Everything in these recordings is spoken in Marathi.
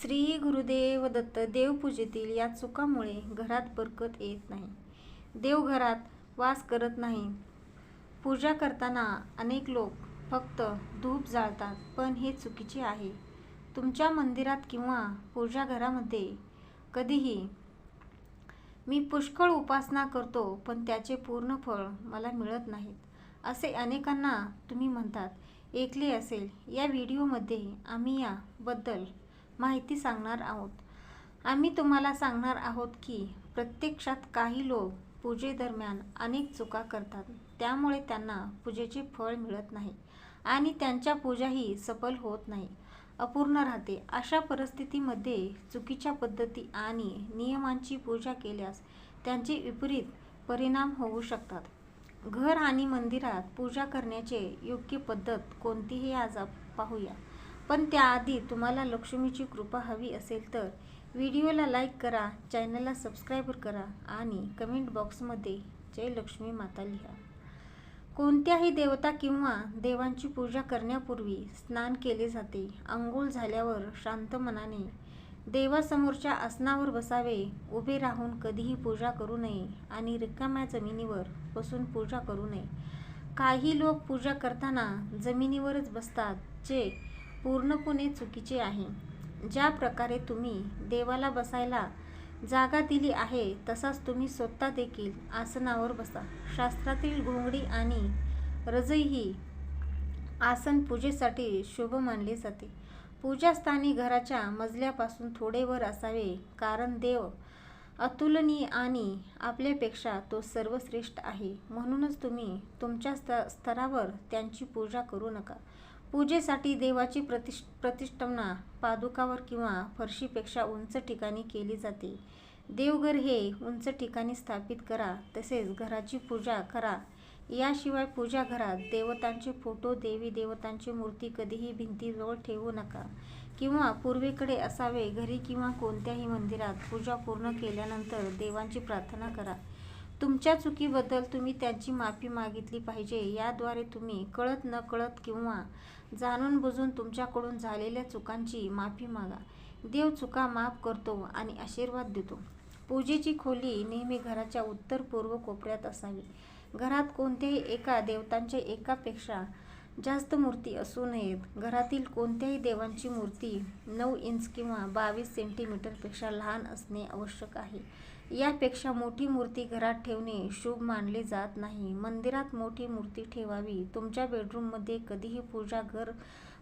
श्री गुरुदेव दत्त देवपूजेतील या चुकामुळे घरात बरकत येत नाही. देवघरात वास करत नाही. पूजा करताना अनेक लोक फक्त धूप जाळतात पण हे चुकीचे आहे. तुमच्या मंदिरात किंवा पूजा घरामध्ये कधीही मी पुष्कळ उपासना करतो पण त्याचे पूर्ण फळ मला मिळत नाहीत असे अनेकांना तुम्ही म्हणतात. ऐकले असेल. या व्हिडिओमध्ये आम्ही याबद्दल माहिती सांगणार आहोत. आम्ही तुम्हाला सांगणार आहोत की प्रत्यक्षात काही लोक पूजेदरम्यान अनेक चुका करतात. त्यामुळे त्यांना पूजेचे फळ मिळत नाही आणि त्यांच्या पूजाही सफल होत नाही. अपूर्ण राहते. अशा परिस्थितीमध्ये चुकीच्या पद्धती आणि नियमांची पूजा केल्यास त्यांचे विपरीत परिणाम होऊ शकतात. घर आणि मंदिरात पूजा करण्याचे योग्य पद्धत कोणतीही आज आप- पाहूया. पण त्याआधी तुम्हाला लक्ष्मीची कृपा हवी असेल तर व्हिडिओला लाईक करा चॅनलला सबस्क्राईब करा आणि कमेंट बॉक्समध्ये जय लक्ष्मी माता लिहा. कोणत्याही देवता किंवा देवांची पूजा करण्यापूर्वी स्नान केले जाते. आंघोळ झाल्यावर शांत मनाने देवासमोरच्या आसनावर बसावे उभे राहून कधीही पूजा करू नये आणि रिकाम्या जमिनीवर बसून पूजा करू नये. काही लोक पूजा करताना जमिनीवरच बसतात जे पूर्णपणे चुकीचे आहे. ज्या प्रकारे तुम्ही देवाला बसायला जागा दिली आहे तसाच तुम्ही स्वतः देखील आसनावर बसा. शास्त्रातील घोंगडी आणि रजई ही आसन पूजेसाठी शुभ मानले जाते. पूजास्थानी घराच्या मजल्यापासून थोडे वर असावे कारण देव अतुलनीय आणि आपल्यापेक्षा तो सर्वश्रेष्ठ आहे. म्हणूनच तुम्ही तुमच्या स्त स्तरावर त्यांची पूजा करू नका. पूजेसाठी देवाची प्रतिष्ठ प्रतिष्ठापना पादुकावर किंवा फरशीपेक्षा उंच ठिकाणी केली जाते. देवघर हे उंच ठिकाणी स्थापित करा तसेच घराची पूजा करा. याशिवाय पूजा घरात देवतांचे फोटो देवी देवतांची मूर्ती कधीही भिंतीजवळ ठेवू नका किंवा पूर्वेकडे असावे घरी किंवा कोणत्याही मंदिरात पूजा पूर्ण केल्यानंतर देवांची प्रार्थना करा. तुमच्या चुकीबद्दल तुम्ही त्यांची माफी मागितली पाहिजे याद्वारे तुम्ही कळत न कळत किंवा जाणून बुजून तुमच्याकडून झालेल्या चुकांची माफी मागा. देव चुका माफ करतो आणि आशीर्वाद देतो. पूजेची खोली नेहमी घराच्या उत्तर पूर्व कोपऱ्यात असावी. घरात कोणत्याही एका देवतांच्या एकापेक्षा जास्त मूर्ती असू नयेत. घरातील कोणत्याही देवांची मूर्ती नऊ इंच किंवा बावीस सेंटीमीटरपेक्षा लहान असणे आवश्यक आहे. यापेक्षा मोठी मूर्ती घरात ठेवणे शुभ मानले जात नाही. मंदिरात मोठी मूर्ती ठेवावी तुमच्या बेडरूममध्ये कधीही पूजा घर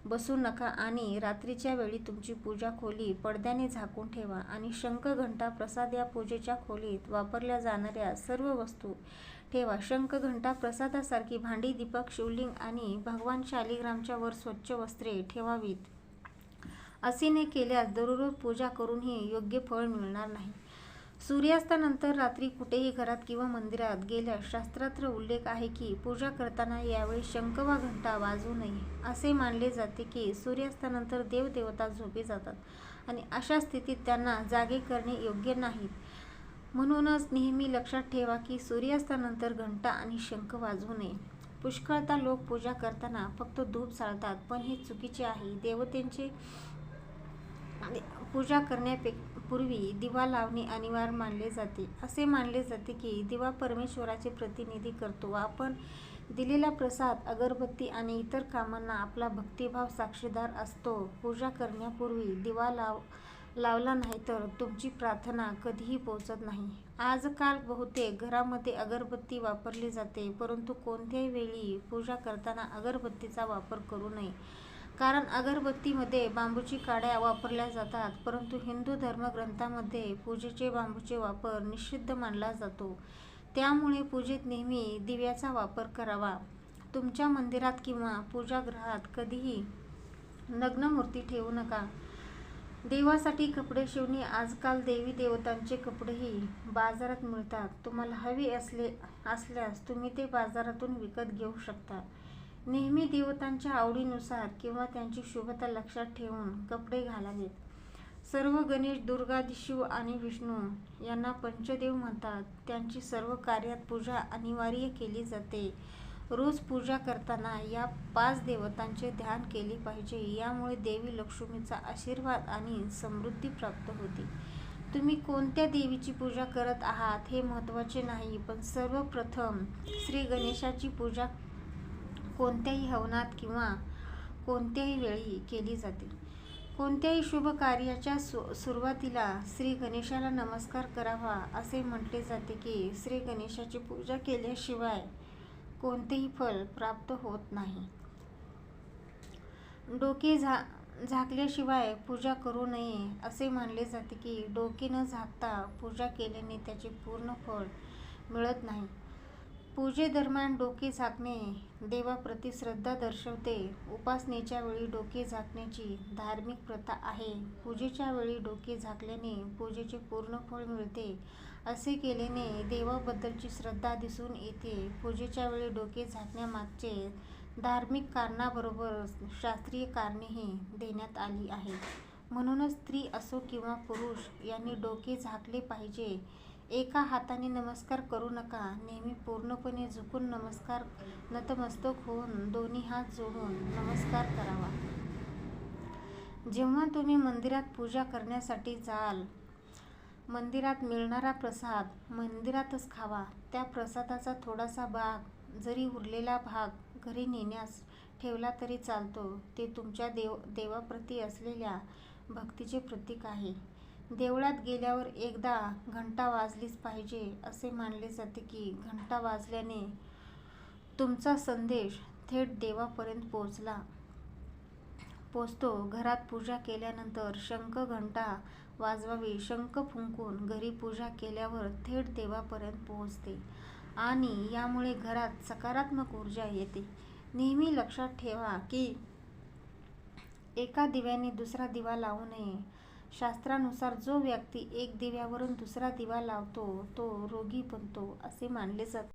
बसू नका आणि रात्रीच्या वेळी तुमची पूजा खोली पडद्याने झाकून ठेवा आणि शंख घंटा प्रसाद या पूजेच्या खोलीत वापरल्या जाणाऱ्या सर्व वस्तू ठेवा. शंख घंटा प्रसादासारखी भांडी दीपक शिवलिंग आणि भगवान शालिग्रामच्या वर स्वच्छ वस्त्रे ठेवावीत. असे न केल्यास दररोज पूजा करूनही योग्य फळ मिळणार नाही. सूर्यास्तानंतर रात्री कुठेही घरात किंवा मंदिरात गेल्यास शास्त्रात उल्लेख आहे की पूजा करताना यावेळी शंख वा घंटा वाजवू नये असे मानले जाते की सूर्यास्तानंतर देवदेवता झोपे जातात आणि अशा स्थितीत त्यांना जागे करणे योग्य नाही. म्हणूनच नेहमी लक्षात ठेवा की सूर्यास्तानंतर घंटा आणि शंख वाजवू नये. पुष्कळता लोक पूजा करताना फक्त धूप चालतात पण हे चुकीचे आहे. देवतेंचे पूजा करण्यापे पूर्वी दिवा लावणे अनिवार्य मानले जाते. असे मानले जाते की दिवा परमेश्वराचे प्रतिनिधी करतो. आपण दिलेला प्रसाद अगरबत्ती आणि इतर कामांना आपला भक्तिभाव साक्षीदार असतो. पूजा करण्यापूर्वी दिवा लाव लावला नाही तर तुमची प्रार्थना कधीही पोचत नाही. आजकाल बहुतेक घरामध्ये अगरबत्ती वापरली जाते परंतु कोणत्याही वेळी पूजा करताना अगरबत्तीचा वापर करू नये. कारण अगरबत्तीमध्ये बांबूची काड्या वापरल्या जातात परंतु हिंदू धर्मग्रंथामध्ये पूजेचे बांबूचे वापर निषिद्ध मानला जातो. त्यामुळे पूजेत नेहमी दिव्याचा वापर करावा. तुमच्या मंदिरात किंवा पूजागृहात कधीही नग्न मूर्ती ठेवू नका. देवासाठी कपडे शिवणे आजकाल देवी देवतांचे कपडेही बाजारात मिळतात. तुम्हाला हवे असले असल्यास तुम्ही ते बाजारातून विकत घेऊ शकता. नेहमी देवतांच्या आवडीनुसार किंवा त्यांची शुभता लक्षात ठेवून कपडे घालावेत. सर्व गणेश दुर्गा शिव आणि विष्णू यांना पंचदेव म्हणतात. त्यांची सर्व कार्यात पूजा अनिवार्य केली जाते. रोज पूजा करताना या पाच देवतांचे ध्यान केले पाहिजे. यामुळे देवी लक्ष्मीचा आशीर्वाद आणि समृद्धी प्राप्त होते. तुम्ही कोणत्या देवीची पूजा करत आहात हे महत्त्वाचे नाही पण सर्वप्रथम श्री गणेशाची पूजा कोणत्याही हवनात किंवा कोणत्याही वेळी केली जाते. कोणत्याही शुभ कार्याच्या सु सुरुवातीला श्री गणेशाला नमस्कार करावा असे म्हटले जाते की श्री गणेशाची पूजा केल्याशिवाय कोणतेही फल प्राप्त होत नाही. डोके झा झाकल्याशिवाय पूजा करू नये असे मानले जाते की डोके न झाकता पूजा केल्याने त्याचे पूर्ण फळ मिळत नाही. पूजेदरम्यान डोके झाकणे देवाप्रती श्रद्धा दर्शवते. उपासनेच्या वेळी डोके झाकण्याची धार्मिक प्रथा आहे. पूजेच्या वेळी डोके झाकल्याने पूजेचे पूर्ण फळ मिळते. असे केल्याने देवाबद्दलची श्रद्धा दिसून येते. पूजेच्या वेळी डोके झाकण्यामागचे धार्मिक कारणाबरोबर शास्त्रीय कारणेही देण्यात आली आहेत. म्हणूनच स्त्री असो किंवा पुरुष यांनी डोके झाकले पाहिजे. एका हाताने नमस्कार करू नका नेहमी पूर्णपणे झुकून नमस्कार नतमस्तक होऊन दोन्ही हात जोडून नमस्कार करावा. जेव्हा तुम्ही मंदिरात पूजा करण्यासाठी जाल मंदिरात मिळणारा प्रसाद मंदिरातच खावा. त्या प्रसादाचा थोडासा भाग जरी उरलेला भाग घरी नेण्यास ठेवला तरी चालतो. ते तुमच्या देव देवाप्रती असलेल्या भक्तीचे प्रतीक आहे. देवळात गेल्यावर एकदा घंटा वाजलीच पाहिजे असे मानले जाते की घंटा वाजल्याने तुमचा संदेश थेट देवापर्यंत पोचला पोचतो. घरात पूजा केल्यानंतर शंख घंटा वाजवावी. शंख फुंकून घरी पूजा केल्यावर थेट देवापर्यंत पोहोचते आणि यामुळे घरात सकारात्मक ऊर्जा येते. नेहमी लक्षात ठेवा की एका दिव्याने दुसरा दिवा लावू नये. शास्त्रानुसार जो व्यक्ती एक दिव्यावरून दुसरा दिवा लावतो तो रोगी बनतो असे मानले जाते.